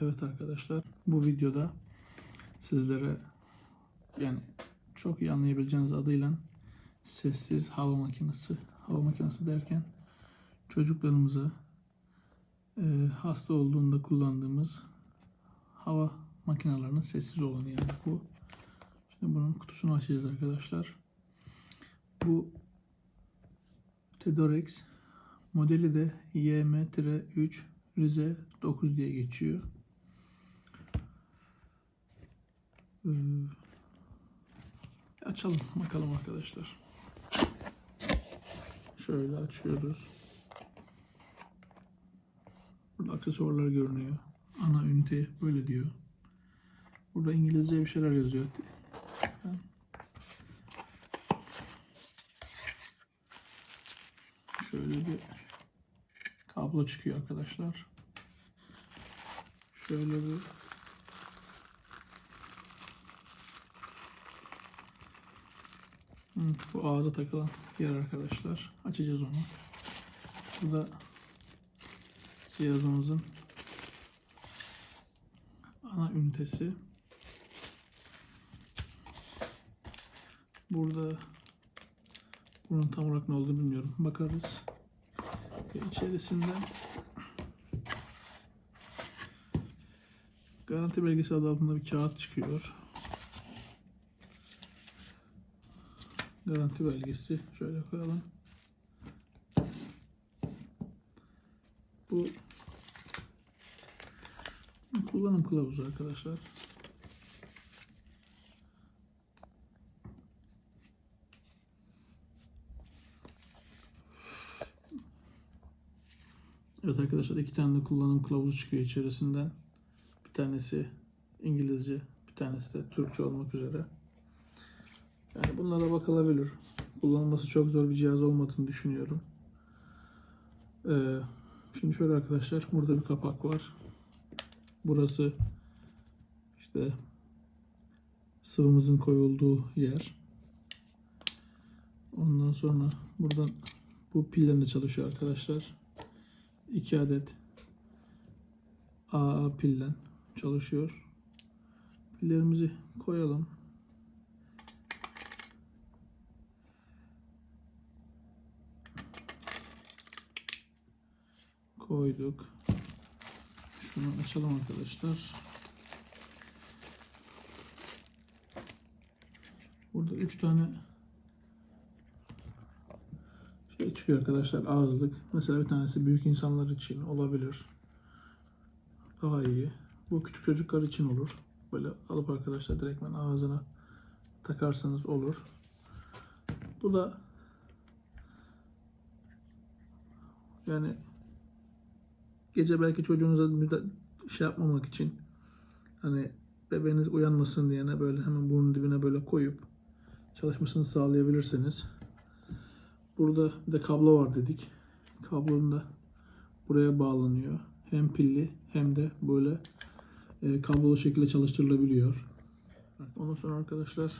Evet arkadaşlar bu videoda sizlere yani çok iyi anlayabileceğiniz adıyla sessiz hava makinesi. Hava makinesi derken çocuklarımıza e, hasta olduğunda kullandığımız hava makinelerinin sessiz olanı yani bu. Şimdi bunun kutusunu açacağız arkadaşlar. Bu Tedorex modeli de YM-3 Rize 9 diye geçiyor. Ee, açalım bakalım arkadaşlar. Şöyle açıyoruz. Burada aksesuarlar görünüyor. Ana ünite böyle diyor. Burada İngilizce bir şeyler yazıyor. Şöyle bir kablo çıkıyor arkadaşlar. Şöyle bir bu ağza takılan yer arkadaşlar. Açacağız onu. Bu da cihazımızın ana ünitesi. Burada bunun tam olarak ne olduğunu bilmiyorum. Bakarız. Ve içerisinde garanti belgesi adı altında bir kağıt çıkıyor. Garanti belgesi şöyle koyalım. Bu kullanım kılavuzu arkadaşlar. Evet arkadaşlar iki tane de kullanım kılavuzu çıkıyor içerisinden. Bir tanesi İngilizce, bir tanesi de Türkçe olmak üzere. Yani bunlara bakılabilir. Kullanılması çok zor bir cihaz olmadığını düşünüyorum. Ee, şimdi şöyle arkadaşlar, burada bir kapak var. Burası işte sıvımızın koyulduğu yer. Ondan sonra buradan bu pillen de çalışıyor arkadaşlar. 2 adet AA pillen çalışıyor. Pillerimizi koyalım. Koyduk. Şunu açalım arkadaşlar. Burada 3 tane şey çıkıyor arkadaşlar ağızlık. Mesela bir tanesi büyük insanlar için olabilir. Daha iyi. Bu küçük çocuklar için olur. Böyle alıp arkadaşlar direktmen ağzına takarsanız olur. Bu da yani gece belki çocuğunuza şey yapmamak için hani bebeğiniz uyanmasın diyene böyle hemen burnun dibine böyle koyup çalışmasını sağlayabilirsiniz. Burada bir de kablo var dedik. Kablonun da buraya bağlanıyor. Hem pilli hem de böyle e, kablolu şekilde çalıştırılabiliyor. Ondan sonra arkadaşlar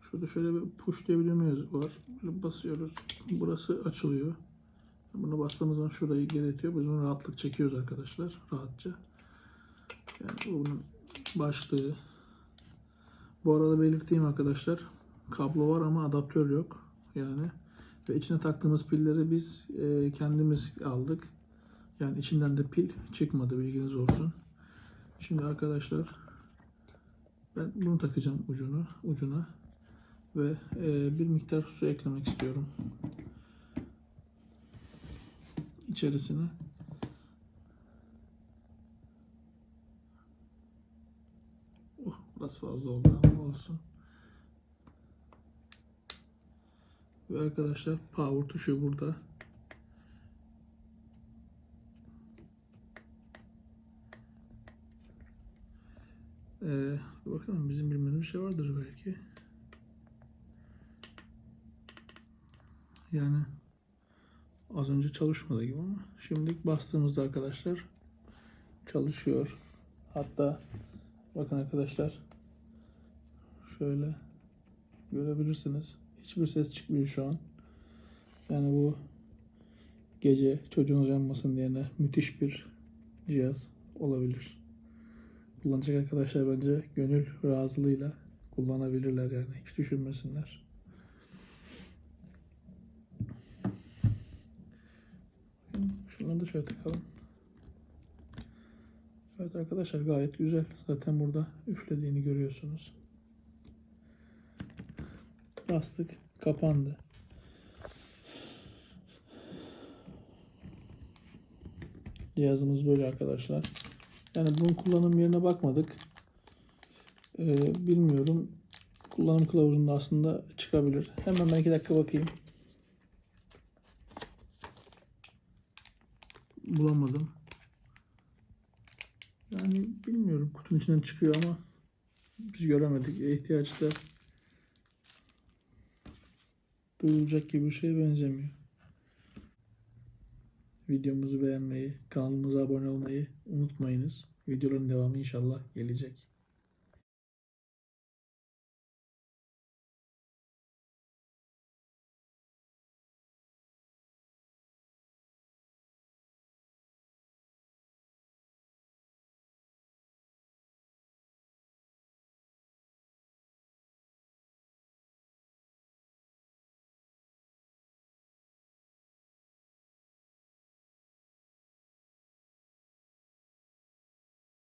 şurada şöyle bir push diye bir düğmemiz var. Böyle basıyoruz. Burası açılıyor. Buna bastığımız zaman şurayı geretiyor. Biz bunu rahatlık çekiyoruz arkadaşlar. Rahatça. Yani bu bunun başlığı. Bu arada belirteyim arkadaşlar. Kablo var ama adaptör yok. Yani ve içine taktığımız pilleri biz e, kendimiz aldık. Yani içinden de pil çıkmadı bilginiz olsun. Şimdi arkadaşlar ben bunu takacağım ucunu ucuna ve e, bir miktar su eklemek istiyorum içerisine. Oh, biraz fazla oldu ama olsun. Ve arkadaşlar power tuşu burada. Ee, bakalım bizim bilmediğimiz bir şey vardır belki. Yani az önce çalışmadı gibi ama şimdi bastığımızda arkadaşlar çalışıyor. Hatta bakın arkadaşlar şöyle görebilirsiniz. Hiçbir ses çıkmıyor şu an. Yani bu gece çocuğunuz uyanmasın diyene müthiş bir cihaz. olabilir. Kullanacak arkadaşlar bence gönül razılığıyla kullanabilirler yani. Hiç düşünmesinler. Şunları da şöyle takalım. Evet arkadaşlar gayet güzel. Zaten burada üflediğini görüyorsunuz. Bastık. Kapandı. Cihazımız böyle arkadaşlar. Yani bunun kullanım yerine bakmadık. Ee, bilmiyorum. Kullanım kılavuzunda aslında çıkabilir. Hemen ben iki dakika bakayım. Bulamadım. Yani bilmiyorum. Kutunun içinden çıkıyor ama biz göremedik. İhtiyaç da duyulacak gibi bir şeye benzemiyor. Videomuzu beğenmeyi, kanalımıza abone olmayı unutmayınız. Videoların devamı inşallah gelecek.